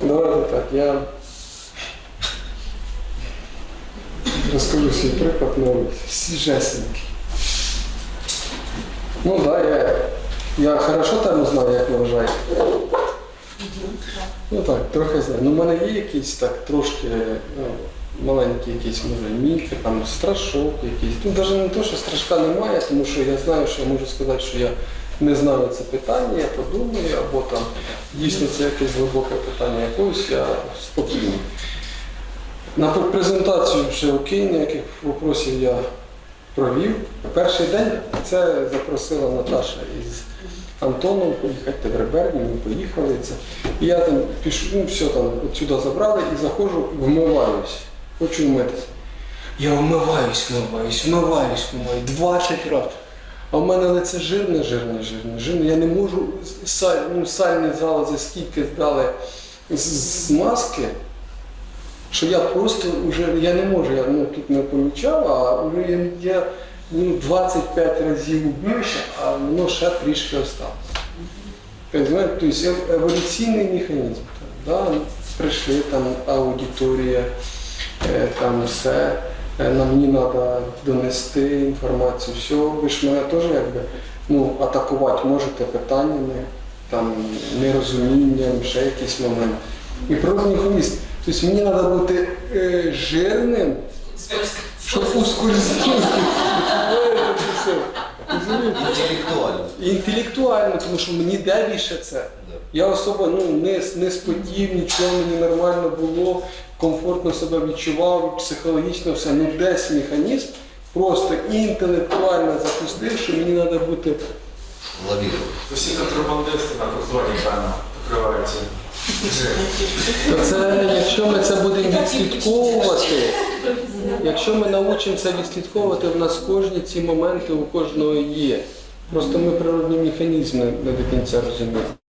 Давайте так, я розкажу свій приклад новий, свіжесенький. Ну так, да, я, я хорошо тему знаю, як ви вважаєте. Ну так, трохи знаю. Ну, в мене є якісь так трошки ну, маленькі якісь може міфи, там страшок якийсь. Ну, навіть не те, що страшка немає, тому що я знаю, що я можу сказати, що я не знаю це питання, я подумаю, або там дійсно це якесь глибоке питання якогось, я спокійний. На презентацію ще окей, ніяких вопросів я провів. Перший день це запросила Наташа із Антоном поїхати в Реберні, ми поїхали. Це. І я там пішов, ну все там отсюди забрали і заходжу, вмиваюсь. Хочу вмитися. Я вмиваюсь, вмиваюсь, вмиваюсь, вмиваюсь 20 разів. А в мене лице жирне, жирне, жирне, жирне. Я не можу саль, ну, сальні залози скільки здали з, маски, що я просто вже я не можу, я ну, тут не помічав, а вже я, я ну, 25 разів убився, а воно ще трішки осталось. Тобто ев- еволюційний механізм. Да? Прийшли там аудиторія, е, там все. Е, Нам мені треба донести інформацію, все, ви ж мене теж якби ну, атакувати можете питаннями, там, нерозумінням, ще якийсь момент. І природний хвіст. Тобто мені треба бути е, жирним, щоб ускользнути. Інтелектуально. Інтелектуально, тому що мені де більше це. Я особо ну, не, не спотів, нічого мені нормально було, комфортно себе відчував, психологічно все. Ну десь механізм просто інтелектуально запустив, що мені треба бути. Лавірувати. Усі контрабандисти покриваються. То це, якщо ми це будемо відслідковувати, якщо ми навчимося відслідковувати, в нас кожні ці моменти у кожного є. Просто ми природні механізми не до кінця розуміємо.